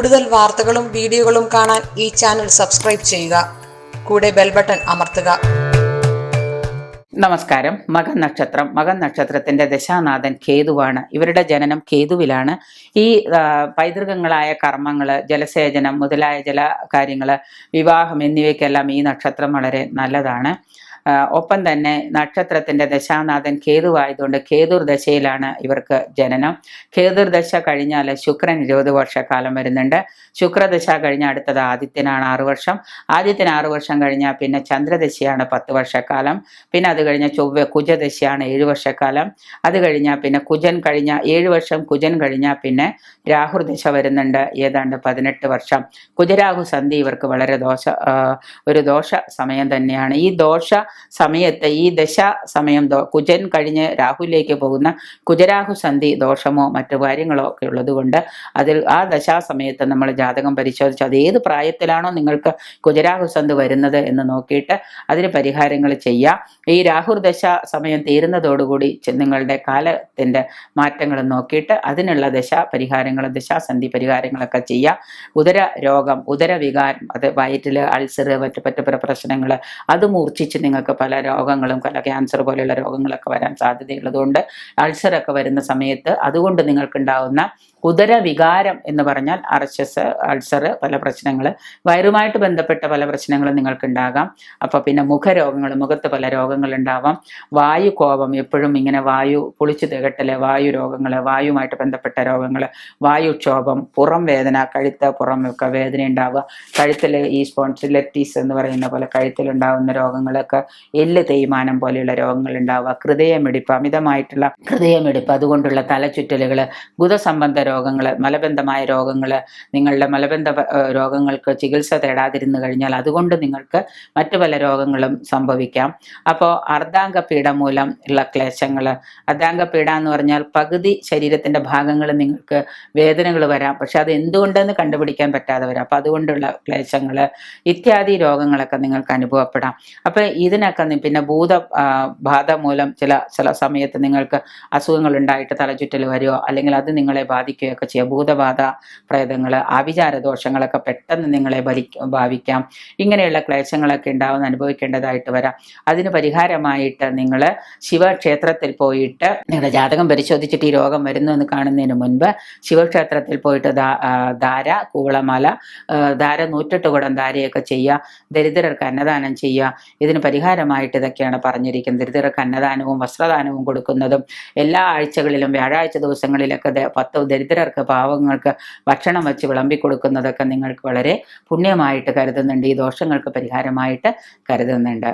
കൂടുതൽ വാർത്തകളും വീഡിയോകളും കാണാൻ ഈ ചാനൽ സബ്സ്ക്രൈബ് ചെയ്യുക. കൂടെ ബെൽ ബട്ടൺ അമർത്തുക. നമസ്കാരം. മകൻ നക്ഷത്രം. മകൻ നക്ഷത്രത്തിന്റെ ദശാനാഥൻ കേതുവാണ്. ഇവരുടെ ജനനം കേതുവിലാണ്. ഈ പൈതൃകങ്ങളായ കർമ്മങ്ങൾ ജലസേചനം മുതലായ ജല കാര്യങ്ങൾ വിവാഹം എന്നിവയ്ക്കെല്ലാം ഈ നക്ഷത്രം വളരെ നല്ലതാണ്. ഒപ്പം തന്നെ നക്ഷത്രത്തിന്റെ ദശാനാഥൻ കേതുവായതുകൊണ്ട് കേതുർ ദശയിലാണ് ഇവർക്ക് ജനനം. കേതുർ ദശ കഴിഞ്ഞാൽ ശുക്രൻ ഇരുപത് വർഷക്കാലം വരുന്നുണ്ട്. ശുക്രദശ കഴിഞ്ഞ അടുത്തത് ആദിത്യനാണ് ആറു വർഷം. ആദിത്യന് ആറു വർഷം കഴിഞ്ഞാൽ പിന്നെ ചന്ദ്രദശയാണ് പത്ത് വർഷക്കാലം. പിന്നെ അത് കഴിഞ്ഞ ചൊവ്വ കുജദശയാണ് ഏഴു വർഷക്കാലം. അത് കഴിഞ്ഞാൽ പിന്നെ കുജൻ കഴിഞ്ഞ ഏഴ് വർഷം കുജൻ കഴിഞ്ഞാൽ പിന്നെ രാഹുർദശ വരുന്നുണ്ട്. ഏതാണ്ട് പതിനെട്ട് വർഷം. കുജരാഹു സന്ധി ഇവർക്ക് വളരെ ദോഷ ഒരു ദോഷ സമയം തന്നെയാണ്. ഈ ദോഷ സമയത്ത് ഈ ദശ സമയം കുജൻ കഴിഞ്ഞ് രാഹുലേക്ക് പോകുന്ന കുജരാഹു സന്ധി ദോഷമോ മറ്റു കാര്യങ്ങളോ ഒക്കെ ഉള്ളതുകൊണ്ട് അതിൽ ആ ദശാസമയത്ത് നമ്മൾ ജാതകം പരിശോധിച്ച് അത് ഏത് പ്രായത്തിലാണോ നിങ്ങൾക്ക് കുജരാഹു സന്ധി വരുന്നത് എന്ന് നോക്കിയിട്ട് അതിന് പരിഹാരങ്ങൾ ചെയ്യുക ഈ രാഹുർ ദശ സമയം തീരുന്നതോടുകൂടി നിങ്ങളുടെ കാലത്തിന്റെ മാറ്റങ്ങൾ നോക്കിയിട്ട് അതിനുള്ള ദശ പരിഹാരങ്ങൾ ദശാസന്ധി പരിഹാരങ്ങളൊക്കെ ചെയ്യുക ഉദര രോഗം ഉദര വികാരം അത് വയറ്റിൽ അൾസർ മറ്റു പറ്റ പ്രശ്നങ്ങൾ അത് മൂർച്ഛിച്ച് നിങ്ങൾക്ക് പല രോഗങ്ങളും പല ക്യാൻസർ പോലെയുള്ള രോഗങ്ങളൊക്കെ വരാൻ സാധ്യതയുള്ളതുകൊണ്ട് അൾസറൊക്കെ വരുന്ന സമയത്ത് അതുകൊണ്ട് നിങ്ങൾക്കുണ്ടാവുന്ന ഉദരവികാരം എന്ന് പറഞ്ഞാൽ അർച്ചസ് അൾസർ പല പ്രശ്നങ്ങൾ വയറുമായിട്ട് ബന്ധപ്പെട്ട പല പ്രശ്നങ്ങളും നിങ്ങൾക്കുണ്ടാകാം. അപ്പോൾ പിന്നെ മുഖരോഗങ്ങൾ മുഖത്ത് പല രോഗങ്ങളുണ്ടാവാം. വായു കോപം എപ്പോഴും ഇങ്ങനെ വായു പുളിച്ചു തികട്ടൽ വായു രോഗങ്ങൾ വായുമായിട്ട് ബന്ധപ്പെട്ട രോഗങ്ങൾ വായുക്ഷോഭം പുറം വേദന കഴുത്ത് പുറം ഒക്കെ വേദന ഉണ്ടാവുക. കഴുത്തിൽ ഈ സ്പോൺസിലറ്റീസ് എന്ന് പറയുന്ന പോലെ കഴുത്തിലുണ്ടാവുന്ന രോഗങ്ങളൊക്കെ എല്ല് തേയ്മാനം പോലെയുള്ള രോഗങ്ങൾ ഉണ്ടാവുക ഹൃദയമിടിപ്പ് അമിതമായിട്ടുള്ള ഹൃദയമിടിപ്പ് അതുകൊണ്ടുള്ള തലചുറ്റലുകൾ ബുധസംബന്ധ രോഗങ്ങൾ മലബന്ധമായ രോഗങ്ങൾ നിങ്ങളുടെ മലബന്ധ രോഗങ്ങൾക്ക് ചികിത്സ തേടാതിരുന്നു കഴിഞ്ഞാൽ അതുകൊണ്ട് നിങ്ങൾക്ക് മറ്റു പല രോഗങ്ങളും സംഭവിക്കാം. അപ്പോൾ അർദ്ധാംഗപീഡ മൂലം ഉള്ള ക്ലേശങ്ങൾ അർദ്ധാംഗപീഡ എന്ന് പറഞ്ഞാൽ പകുതി ശരീരത്തിന്റെ ഭാഗങ്ങൾ നിങ്ങൾക്ക് വേദനകൾ വരാം. പക്ഷെ അത് എന്തുകൊണ്ടെന്ന് കണ്ടുപിടിക്കാൻ പറ്റാതെ വരാം. അപ്പം അതുകൊണ്ടുള്ള ക്ലേശങ്ങൾ ഇത്യാദി രോഗങ്ങളൊക്കെ നിങ്ങൾക്ക് അനുഭവപ്പെടാം. അപ്പം ഇതിനൊക്കെ പിന്നെ ഭൂത ബാധ മൂലം ചില ചില സമയത്ത് നിങ്ങൾക്ക് അസുഖങ്ങൾ ഉണ്ടായിട്ട് തലചുറ്റൽ വരുമോ അല്ലെങ്കിൽ അത് നിങ്ങളെ ബാധിക്കുകയൊക്കെ ചെയ്യാം. ഭൂതബാധ പ്രേതങ്ങൾ ആഭിചാര ദോഷങ്ങളൊക്കെ പെട്ടെന്ന് നിങ്ങളെ ഭരി ഭാവിക്കാം ഇങ്ങനെയുള്ള ക്ലേശങ്ങളൊക്കെ ഉണ്ടാവുന്ന അനുഭവിക്കേണ്ടതായിട്ട് വരാം. അതിന് പരിഹാരമായിട്ട് നിങ്ങൾ ശിവക്ഷേത്രത്തിൽ പോയിട്ട് നിങ്ങളുടെ ജാതകം പരിശോധിച്ചിട്ട് ഈ രോഗം വരുന്നു എന്ന് കാണുന്നതിന് മുൻപ് ശിവക്ഷേത്രത്തിൽ പോയിട്ട് ധാര കൂവളമാല ധാര നൂറ്റെട്ട് കുടം ധാരയൊക്കെ ചെയ്യുക. ദരിദ്രർക്ക് അന്നദാനം ചെയ്യുക. ഇതിന് പരിഹാരമായിട്ട് ഇതൊക്കെയാണ് പറഞ്ഞിരിക്കുന്നത്. ദരിദ്രർക്ക് അന്നദാനവും വസ്ത്രദാനവും കൊടുക്കുന്നതും എല്ലാ ആഴ്ചകളിലും വ്യാഴാഴ്ച ദിവസങ്ങളിലൊക്കെ പത്ത് പത്ത് ദരിദ്രർക്ക് പാവങ്ങൾക്ക് ഭക്ഷണം വെച്ച് വിളമ്പി കൊടുക്കുന്നതൊക്കെ നിങ്ങൾക്ക് വളരെ പുണ്യമായിട്ട് കരുതുന്നുണ്ട്. ഈ ദോഷങ്ങൾക്ക് പരിഹാരമായിട്ട് കരുതുന്നുണ്ട്.